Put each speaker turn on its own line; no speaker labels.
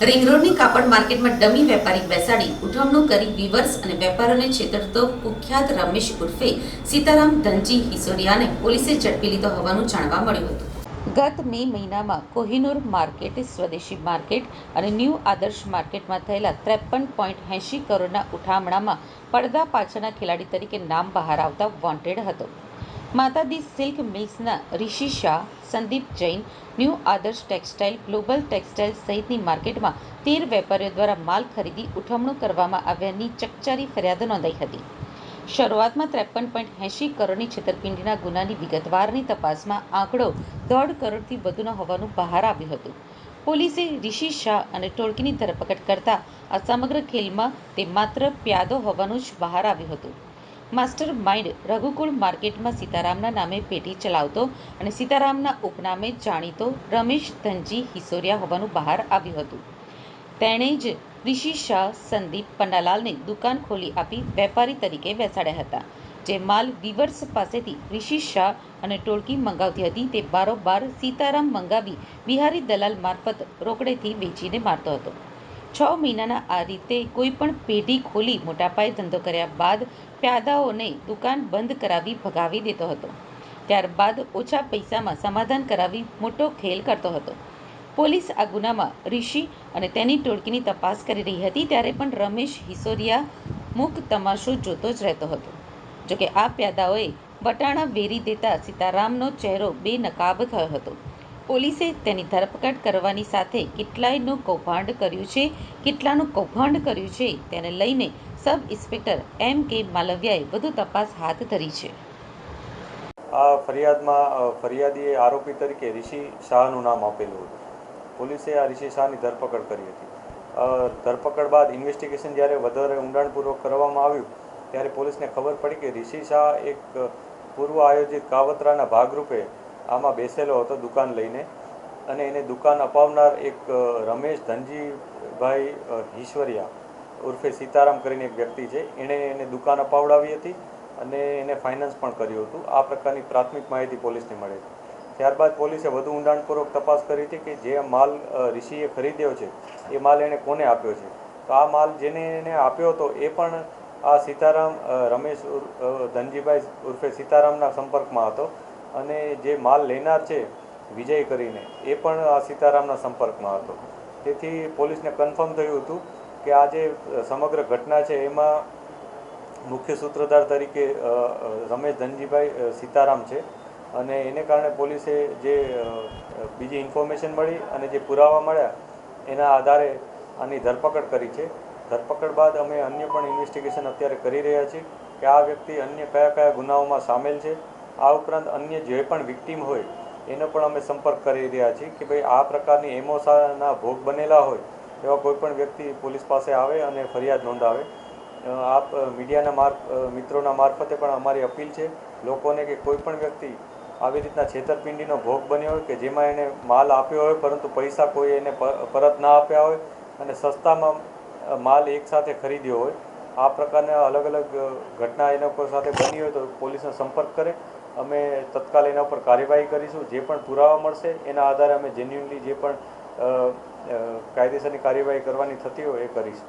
Ring કાપડ માર્કેટમાં dummy વેપારી બેસાડી ઉઠવણું કરી વિવર્સ અને વેપારીઓને છેતરતો કુખ્યાત રમેશ ઉર્ફે સીતારામ ધનજી હિસોરિયાને પોલીસે ઝડપી લીધો હોવાનું જાણવા મળ્યું હતું. ગત મે મહિનામાં કોહિનૂર માર્કેટ, સ્વદેશી માર્કેટ અને ન્યૂ આદર્શ માર્કેટમાં થયેલા ત્રેપન પોઈન્ટ એંશી કરોડના ઉઠામણામાં પડદા પાછળના ખેલાડી તરીકે નામ બહાર આવતા વોન્ટેડ હતો. માતાદી silk મિલ્સના Rishi Shah, Sandeep Jain, new Adarsh textile, global textile સહિતની માર્કેટમાં તેર વેપારીઓ દ્વારા માલ ખરીદી, ઉઠમણું કરવામાં આવ્યાની ચકચારી ફરિયાદ નોંધાઈ હતી. શરૂઆતમાં ત્રેપન પોઈન્ટ એંશી કરોડની છેતરપિંડીના ગુનાની વિગતવારની તપાસમાં આંકડો દોઢ કરોડથી વધુનો હોવાનું બહાર આવ્યું હતું. પોલીસે રિષિ શાહ અને ટોળકીની ધરપકડ કરતા આ સમગ્ર ખેલમાં તે માત્ર પ્યાદો હોવાનું જ બહાર આવ્યું હતું. માસ્ટર માઇન્ડ રઘુકુળ માર્કેટમાં સીતારામના નામે પેઢી ચલાવતો અને સીતારામના ઉપનામે જાણીતો રમેશ ધનજી હિસોરિયા હોવાનું બહાર આવ્યું હતું. તેણે જ ઋષિ શાહ સંદીપ પન્નાલાલને દુકાન ખોલી આપી વેપારી તરીકે બેસાડ્યા હતા, જે માલ વિવર્સ પાસેથી ઋષિ શાહ અને ટોળકી મંગાવતી હતી તે બારોબાર સીતારામ મંગાવી બિહારી દલાલ મારફત રોકડેથી વેચીને મારતો હતો. છ મહિનાના આ રીતે કોઈ પણ પેઢી ખોલી મોટા પાયે ધંધો કર્યા બાદ પ્યાદાઓને દુકાન બંધ કરાવી ભગાવી દેતો હતો. ત્યારબાદ ઓછા પૈસામાં સમાધાન કરાવી મોટો ખેલ કરતો હતો. પોલીસ આ ગુનામાં રિષિ અને તેની ટોળકીની તપાસ કરી રહી હતી ત્યારે પણ રમેશ હિસોરિયા મૂક તમાશો જોતો જ રહેતો હતો. જોકે આ પ્યાદાઓએ વટાણા વેરી દેતા સીતારામનો ચહેરો બેનકાબ થયો હતો. પોલીસે તેની ધરપકડ કરવાની સાથે કેટલાયનું કૌભાંડ કર્યું છે, કેટલાનું કૌભાંડ કર્યું છે, તેને લઈને સબ ઇન્સ્પેક્ટર એમ કે માલવિયાએ વધુ તપાસ હાથ ધરી છે.
આ ફરિયાદમાં ફરિયાદીએ આરોપી તરીકે રિષિ શાહનું નામ આપેલું હતું. પોલીસે આ રિષિ શાહની ધરપકડ કરી હતી. ધરપકડ બાદ ઇન્વેસ્ટિગેશન જ્યારે વધારે ઊંડાણપૂર્વક કરવામાં આવ્યું, ત્યારે પોલીસને ખબર પડી કે રિષિ શાહ એક પૂર્વ આયોજિત કાવતરાના ભાગરૂપે આમાં બેસેલો હતો દુકાન લઈને અને એને દુકાન અપાવનાર એક રમેશ ધનજીભાઈ હિશ્વરિયા ઉર્ફે સીતારામ કરીને એક વ્યક્તિ છે. એણે એને દુકાન અપાવડાવી હતી અને એને ફાઇનાન્સ પણ કર્યું હતું. આ પ્રકારની પ્રાથમિક માહિતી પોલીસને મળી હતી ત્યારબાદ પોલીસે વધુ ઊંડાણપૂર્વક તપાસ કરી હતી કે જે માલ ઋષિએ ખરીદ્યો છે, એ માલ એણે કોને આપ્યો છે? તો આ માલ જેને એને આપ્યો હતો એ પણ આ સીતારામ રમેશ ધનજીભાઈ ઉર્ફે સીતારામના સંપર્કમાં હતો. અને જે માલ લેનાર છે, વિજય કરીને, એ પણ આ સીતારામના સંપર્કમાં હતો. તેથી પોલીસને કન્ફર્મ થયું હતું કે આ જે સમગ્ર ઘટના છે, એમાં મુખ્ય સૂત્રધાર તરીકે રમેશ ધનજીભાઈ સીતારામ છે. અને એને કારણે પોલીસે જે બીજી ઇન્ફોર્મેશન મળી અને જે પુરાવા મળ્યા, એના આધારે આની ધરપકડ કરી છે. ધરપકડ બાદ અમે અન્ય પણ ઇન્વેસ્ટિગેશન અત્યારે કરી રહ્યા છીએ કે આ વ્યક્તિ અન્ય કયા કયા ગુનાઓમાં સામેલ છે આ ઉપરાંત અન્ય જે પણ વિક્ટીમ હોય, એનો પણ અમે સંપર્ક કરી રહ્યા છીએ કે ભાઈ આ પ્રકારની એમોસાના ભોગ બનેલા હોય, એવા કોઈ પણ વ્યક્તિ પોલીસ પાસે આવે અને ફરિયાદ નોંધાવે. આપ મીડિયાના માર્ફ મિત્રોના મારફતે પણ અમારી અપીલ છે, લોકોને કે કોઈ પણ વ્યક્તિ આવી રીતના છેતરપિંડીનો ભોગ બન્યો હોય કે જેમાં એને માલ આપ્યો હોય, પરંતુ પૈસા કોઈ એને પરત ના આપ્યા હોય અને સસ્તામાં માલ એકસાથે ખરીદ્યો હોય આ પ્રકારના અલગ અલગ ઘટના એના ઉપર સાથે બની હોય તો પોલીસનો સંપર્ક કરે. અમે તત્કાલ એના ઉપર કાર્યવાહી કરીશું. જે પણ પુરાવા મળશે, એના આધારે અમે જેન્યુનલી જે પણ કાયદેસરની કાર્યવાહી કરવાની થતી હોય એ કરીશું.